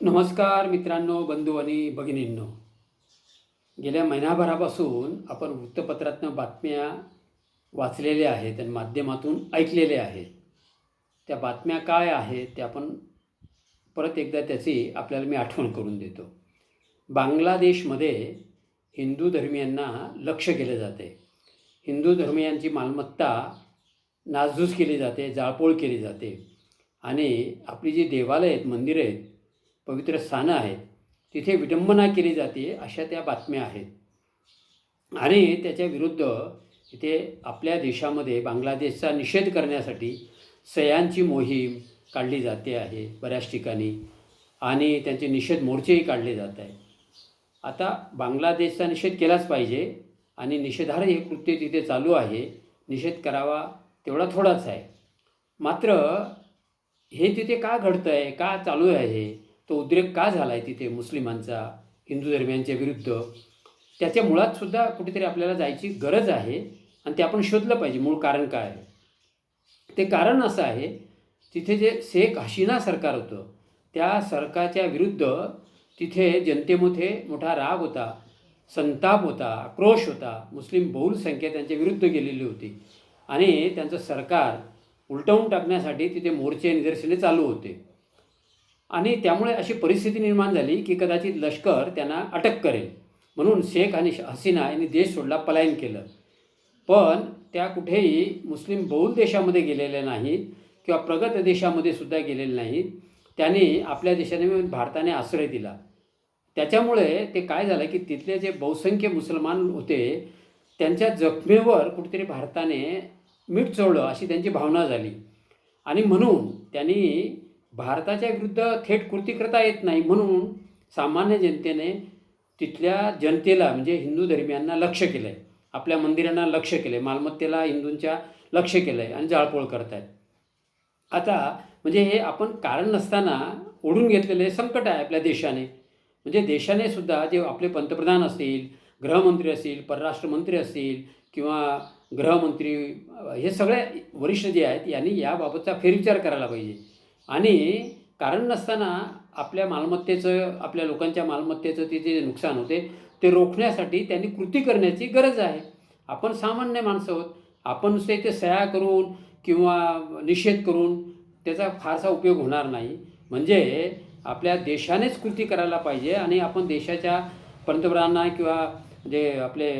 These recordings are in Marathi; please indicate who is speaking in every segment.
Speaker 1: नमस्कार मित्रांनो बंधू आणि भगिनींनो. गेल्या महिनाभरापासून आपण वृत्तपत्रातनं बातम्या वाचलेल्या आहेत आणि माध्यमातून ऐकलेल्या आहेत. त्या बातम्या काय आहेत ते आपण परत एकदा त्याची आपल्याला मी आठवण करून देतो. बांगलादेशमध्ये हिंदू धर्मियांना लक्ष केलं जाते. हिंदू धर्मियांची मालमत्ता नासधूस केली जाते जाळपोळ केली जाते. आणि आपली जी देवालय आहेत मंदिरं आहेत पवित्र स्थानं आहेत. तिथे विडंबना केली जाते अशा त्या बातम्या आहेत. आणि त्याच्या विरुद्ध इथे आपल्या देशामध्ये बांगलादेशचा निषेध करण्यासाठी सह्यांची मोहीम काढली जाते आहे बऱ्याच ठिकाणी. आणि त्यांचे निषेध मोर्चेही काढले जात आहे आता बांगलादेशचा निषेध केलाच पाहिजे आणि निषेधार्ह हे कृत्य तिथे चालू आहे. निषेध करावा तेवढा थोडाच आहे. मात्र हे तिथे का घडतं आहे का चालू आहे हे तो उद्रेक का झाला आहे तिथे मुस्लिमांचा हिंदू धर्मियांच्या विरुद्ध? त्याच्या मुळात सुद्धा कुठेतरी आपल्याला जायची गरज आहे आणि ते आपण शोधलं पाहिजे. मूळ कारण काय आहे? ते कारण असं आहे तिथे जे शेख हसीना सरकार होतं त्या सरकारच्या विरुद्ध तिथे जनतेमध्ये मोठा राग होता संताप होता आक्रोश होता. मुस्लिम बहुल संख्या त्यांच्या विरुद्ध गेलेली होती. आणि त्यांचं सरकार उलटवून टाकण्यासाठी तिथे मोर्चे निदर्शने चालू होते. आणि त्यामुळे अशी परिस्थिती निर्माण झाली की कदाचित लष्कर त्यांना अटक करेल. म्हणून शेख आणि हसीना यांनी देश सोडला पलायन केलं. पण त्या कुठेही मुस्लिम बहुल देशामध्ये गेलेल्या नाहीत किंवा प्रगत देशामध्ये सुद्धा गेलेले नाहीत. त्यांनी आपल्या देशाने भारताने आश्रय दिला. त्याच्यामुळे ते काय झालं की तिथले जे बहुसंख्य मुसलमान होते त्यांच्या जखमेवर कुठेतरी भारताने मीठ चोळलं अशी त्यांची भावना झाली. आणि म्हणून त्यांनी भारताच्या विरुद्ध थेट कृती करता येत नाही म्हणून सामान्य जनतेने तिथल्या जनतेला म्हणजे हिंदू धर्मियांना लक्ष केलं आहे आपल्या मंदिरांना लक्ष केलं आहे मालमत्तेला हिंदूंच्या लक्ष केलं आहे आणि जाळपोळ करत आहेत आता म्हणजे हे आपण कारण नसताना ओढून घेतलेले संकट आहे आपल्या देशाने. म्हणजे देशाने सुद्धा जे आपले पंतप्रधान असतील गृहमंत्री असतील परराष्ट्रमंत्री असतील किंवा गृहमंत्री हे सगळे वरिष्ठ जे आहेत यांनी याबाबतचा फेरविचार करायला पाहिजे. आणि कारण नसताना आपल्या मालमत्तेचं आपल्या लोकांच्या मालमत्तेचं ते जे नुकसान होते ते रोखण्यासाठी त्यांनी कृती करण्याची गरज आहे. आपण सामान्य माणसं आहोत. आपण ते ते सह्या करून किंवा निषेध करून त्याचा फारसा उपयोग होणार नाही. म्हणजे आपल्या देशानेच कृती करायला पाहिजे आणि आपण देशाच्या पंतप्रधानांना किंवा जे आपले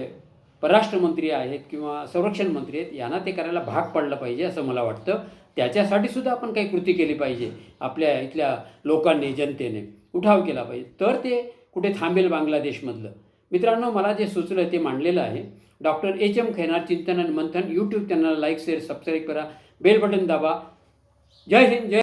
Speaker 1: परराष्ट्र मंत्री आहेत किंवा संरक्षण मंत्री आहेत यांना ते करायला भाग पडलं पाहिजे असं मला वाटतं. त्याच्यासाठी सुद्धा आपण काही कृती केली पाहिजे आपल्या इथल्या लोकांनी जनतेने. उठाव केला पाहिजे. तर ते कुठे थांबेल बांगलादेशमधलं? मित्रांनो मला जे सुचलं ते मांडलेलं आहे. डॉक्टर एच एम खैनार चिंतन आणि मंथन यूट्यूब चॅनलला लाईक शेअर सबस्क्राईब करा. बेल बटन दाबा. जय हिंद जय